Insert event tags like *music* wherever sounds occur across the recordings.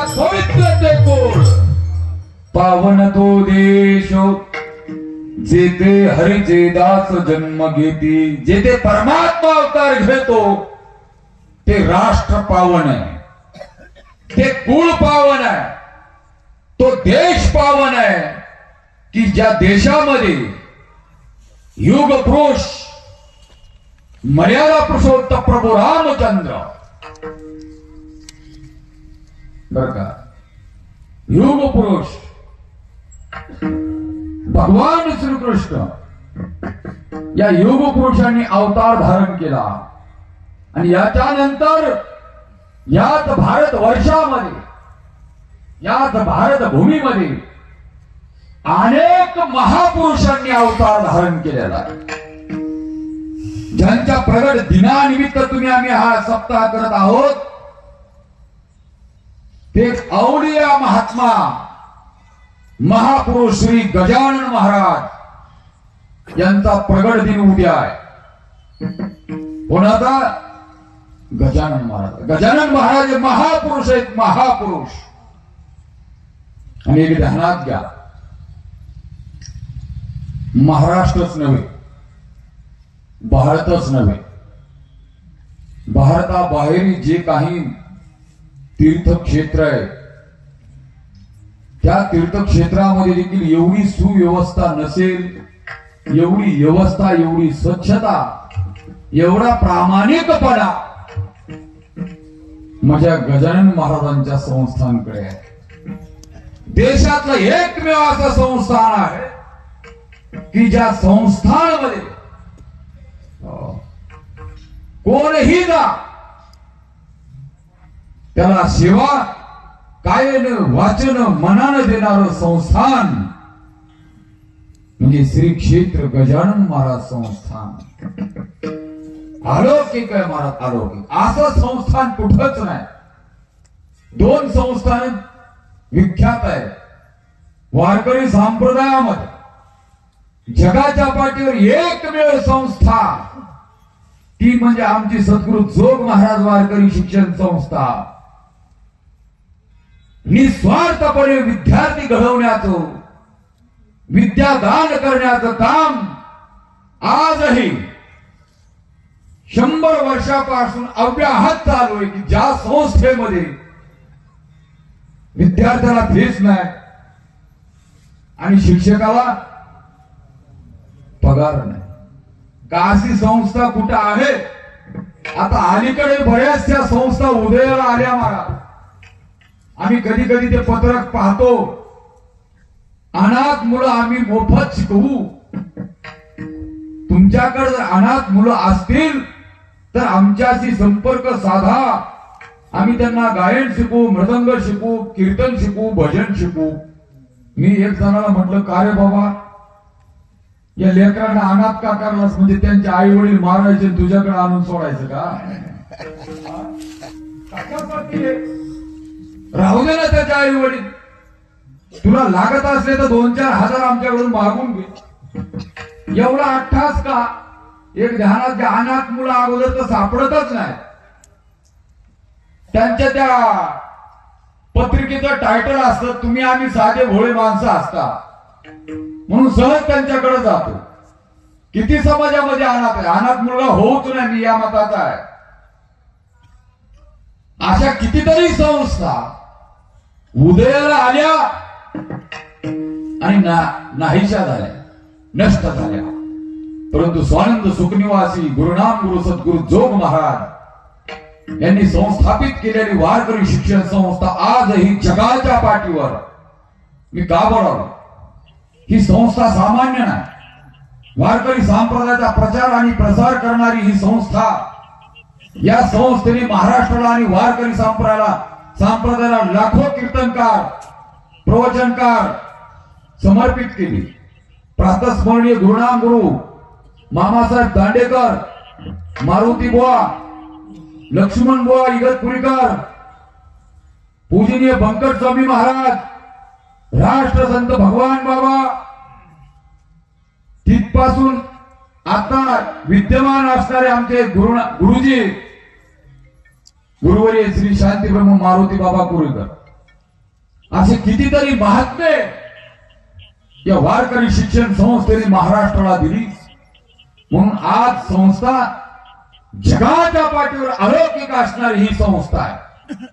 पवित्र ते कोण पावन तो देश जेथे हरीचे दास जन्म घेती जेथे परमात्मा अवतार घेतो ते राष्ट्र पावन आहे. ते कुळ पावन आहे. तो देश पावन आहे. की ज्या देशामध्ये युग पुरुष मर्यादा पुरुषोत्तम प्रभू रामचंद्र प्रकार का पुरुष. भगवान श्रीकृष्ण. या योग पुरुषांनी अवतार धारण केला. आणि याच्यानंतर याच भारत वर्षामध्ये याच भारत भूमीमध्ये अनेक महापुरुषांनी अवतार धारण केलेला आहे. ज्यांच्या प्रगट दिनानिमित्त तुम्ही आम्ही हा सप्ताह करत आहोत एक औलिया महात्मा महापुरुष श्री गजानन महाराज यांचा प्रगट दिन उद्या आहे. कोणाचा गजानन महाराज गजानन महाराज महापुरुष आहेत महापुरुष. आणि एक ध्यानात घ्या. महाराष्ट्रच नव्हे भारतच नव्हे. भारताबाहेर जे काही तीर्थक्षेत्र आहे. त्या तीर्थक्षेत्रामध्ये देखील एवढी सुव्यवस्था नसेल एवढी व्यवस्था एवढी स्वच्छता एवढा प्रामाणिकपणा माझ्या गजानन महाराजांच्या संस्थांकडे आहे. देशातलं एकमेव असं संस्थान आहे की ज्या संस्थांमध्ये कोणही जा त्याला सेवा कायन वाचन मनानं देणार संस्थान. म्हणजे श्री क्षेत्र गजानन महाराज संस्थान. अलौकिक आहे महाराज अलौकिक. असं संस्थान कुठंच नाही. दोन संस्थान विख्यात आहे वारकरी संप्रदायामध्ये. जगाच्या पाठीवर एकमेव संस्था. ती म्हणजे आमची सद्गुरु जोग महाराज वारकरी शिक्षण संस्था. निस्वार्थपणे विद्यार्थी घडवण्याचं विद्यादान करण्याचं काम आजही शंभर वर्षापासून अव्याहत चालू आहे की ज्या संस्थेमध्ये विद्यार्थ्याला फीस नाही आणि शिक्षकाला पगार नाही. का अशी संस्था कुठं आहे? आता अलीकडे बऱ्याचशा संस्था उदयाला आल्या मला. आम्ही कधी कधी ते पत्रक पाहतो. अनाथ मुलं आम्ही मोफत शिकवू. तुमच्याकडे जर अनाथ मुलं असतील तर आमच्याशी संपर्क साधा. आम्ही त्यांना गायन शिकू मृदंग शिकू कीर्तन शिकू भजन शिकू मी एक जणाला म्हटलं का रे बाबा? या लेकरांना अनाथ का करलास? म्हणजे त्यांचे आई वडील मारायचे तुझ्याकडे आणून सोडायचं का? *laughs* राहू दे ना त्याचे आई वडील तुला लागत असले तर दोन चार हजार आमच्याकडून मागून घे. एवढा अठ्ठास का? एक ध्यानात अनाथ मुलं अगोदर तर सापडतच नाही. त्यांच्या त्या पत्रिकेचं टायटल असतं तुम्ही आम्ही साधे भोळे माणसं असता. म्हणून सहज त्यांच्याकडे जातो. किती समाजामध्ये अनाथ आहे? अनाथ मुलगा होऊच नाही मी या मताचा आहे. अशा कितीतरी संस्था उदयाला आल्या आणि नाहीशा झाल्या नष्ट झाल्या. परंतु स्वानंद सुखनिवासी गुरुनाम गुरु सद्गुरु जोग महाराज यांनी संस्थापित केलेली वारकरी शिक्षण संस्था आजही जगाच्या पाठीवर. मी का बोलावं ही संस्था सामान्य नाही. वारकरी संप्रदायाचा प्रचार आणि प्रसार करणारी ही संस्था या संस्थेने महाराष्ट्राला आणि वारकरी संप्रदायाला संप्रदायाला लाखो कीर्तनकार प्रवचनकार समर्पित केली. प्रातस्मरणीय गुरुनाम गुरु मामासाहेब दांडेकर मारुती बुवा लक्ष्मण बुवा इगतपुरीकर पूजनीय बंकट स्वामी महाराज राष्ट्रसंत भगवान बाबा तिथपासून आता विद्यमान असणारे आमचे गुरु गुरुजी गुरुवर्य श्री शांती ब्रह्म मारुती बाबा कुरेकर. असे कितीतरी महात्मे या वारकरी शिक्षण संस्थेने महाराष्ट्राला दिली. म्हणून आज संस्था जगाच्या पाठीवर अलौकिक असणारी ही संस्था आहे.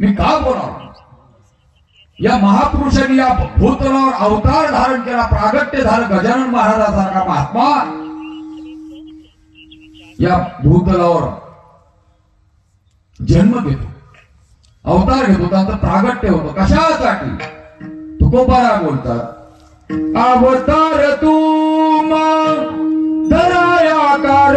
मी का बोलावं या महापुरुषांनी या भूतलावर अवतार धारण केला प्रागट्य झालं गजानन महाराजासारखा महात्मा. या भूतलावर जन्म घेतो. अवतार घेतो. त्यांचं प्रागट्य होतो. कशासाठी? तुकोबारा बोलतात अवतार तू दराया कार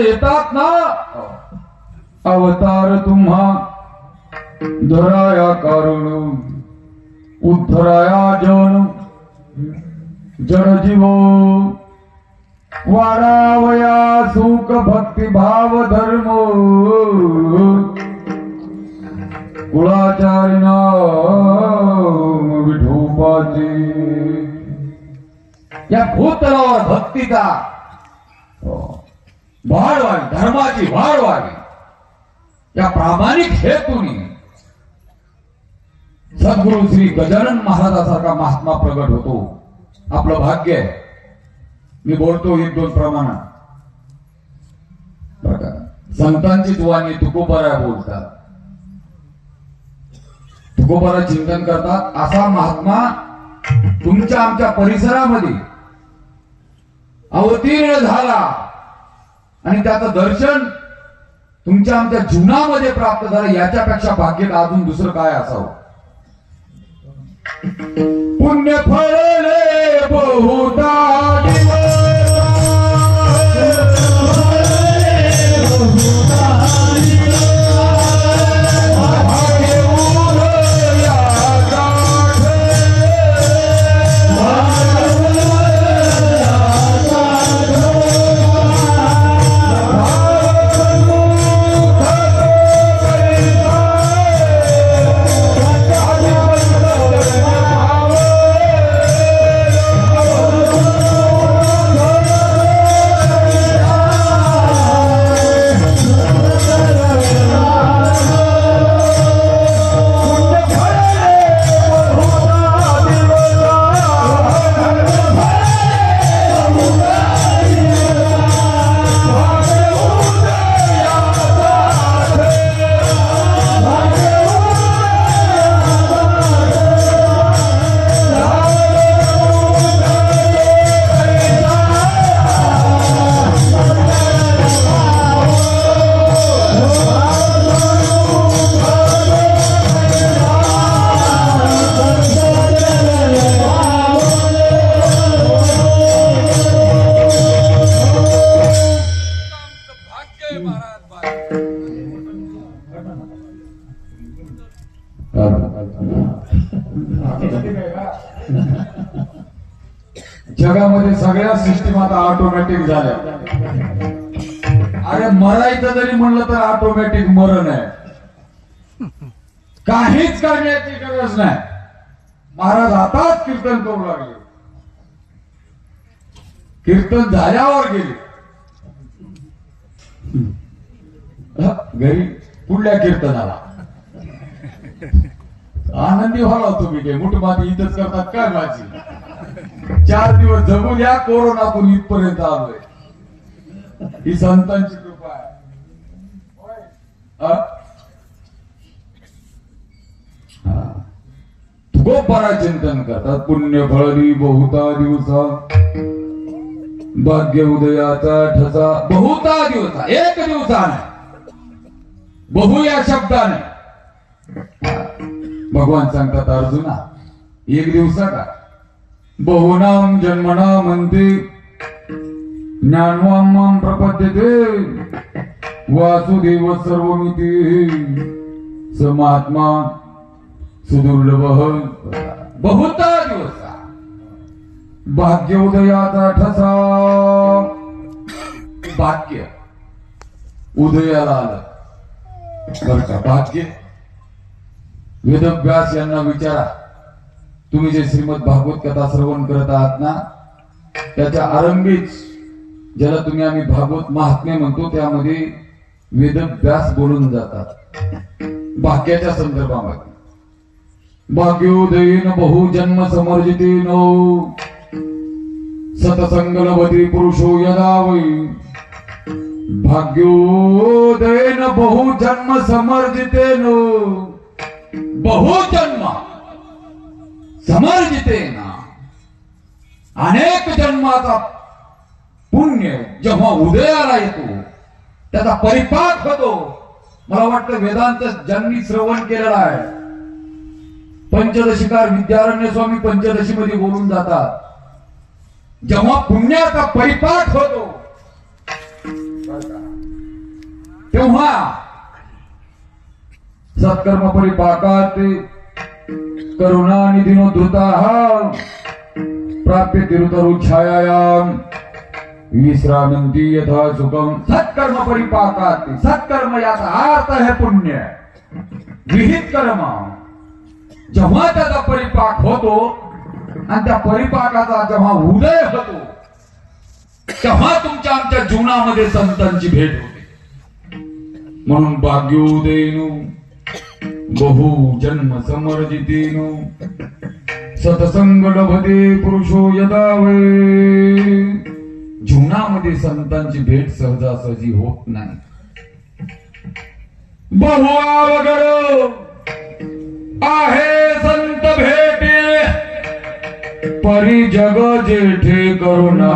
येतात ना अवतार तुम्हा। धराया कारण। उद्धराया जन। जडजीव। वाढावया सुख भक्ती भाव धर्म कुळाचारिणा विठोबाची या भूतलावर भक्तीचा हो, वाढ व्हावी धर्माची वाढ व्हावी या प्रामाणिक हेतूने सद्गुरु श्री गजानन महाराजासारखा महात्मा प्रगट होतो. आपलं भाग्य आहे. मी बोलतो एक दोन प्रमाणात. संतांची दुवानी तुकोबारा बोलतात. तुकोबारा चिंतन करतात. असा महात्मा तुमच्या आमच्या परिसरामध्ये अवतीर्ण झाला. आणि त्याचं दर्शन तुमच्या आमच्या जीवनामध्ये प्राप्त झालं याच्यापेक्षा भाग्य अजून दुसरं काय असावं? पुण्य फळले बहुता जगामध्ये सगळ्या सिस्टीम आता ऑटोमॅटिक झाल्या. अरे मरायचं जरी म्हणलं तर ऑटोमॅटिक मरण आहे. काहीच करण्याची गरज नाही. महाराज आताच कीर्तन करू लागले. कीर्तन झाल्यावर गेले. घरी पुढल्या कीर्तनाला. आनंदी व्हाला तुम्ही काय? मुठ माती इथंच करतात काय माझी? चार दिवस झगू या कोरोना कोरोनातून इथपर्यंत आलोय. ही संतांची कृपा आहे. खूप बरा चिंतन करतात. पुण्य फळली बहुता दिवसा. भाग्य उदयाचा ठसा. बहुता दिवसा. एक दिवसा नाही. बहु या शब्दाने भगवान सांगतात अर्जुना एक दिवसा का? बहुनाम जन्मना म्हणते ज्ञानवाम प्रपद्यते वासुदेव सर्वमिती स महात्मा सुदुर्लभ. बहुता दिवसा। भाग्योदयाचा ठसा। भाग्य. उदयाला आलं. बर का भाग्य. वेदव्यास यांना विचारा. तुम्ही जे श्रीमद भागवत कथा श्रवण करत आहात ना त्याच्या आरंभीच ज्याला तुम्ही आम्ही भागवत महात्म्य म्हणतो त्यामध्ये वेदव्यास बोलून जातात. भाग्याच्या संदर्भामध्ये. भाग्योदयेन बहुजन्म समर्जितेन सतसंगलवती पुरुषो यदा वै। भाग्योदयेन समर्जिते समर्जितेन। बहुजन्म समर्जितेन. अनेक जन्माचा पुण्य जेव्हा उदयाला येतो त्याचा परिपाक होतो. मला वाटतं वेदांत ज्यांनी श्रवण केलेला आहे पंचदशीकार विद्यारण्य स्वामी पंचदशीमध्ये बोलून जातात जेव्हा पुण्याचा परिपाक होतो तेव्हा सत्कर्म परिपाकात करुणा निधीनो धृता प्राप्य तिरुतरु छायायाम विश्रामंती यथा सुखम सत्कर्म परिपाकात सत्कर्म याचा अर्थ आहे पुण्य। विहित कर्म। जेव्हा त्याचा परिपाक होतो आणि त्या परिपाकाचा जेव्हा उदय होतो तेव्हा तुमच्या आमच्या जीवनामध्ये संतांची भेट होते. म्हणून भाग्योदयनू बहु जन्म समर्जितेन। सतसंग लभते पुरुषो यदा वै। जीवनामध्ये संतांची भेट सहजासहजी होत नाही. बहु अवघड आहे संत भेटे परी जग जेठे करुणा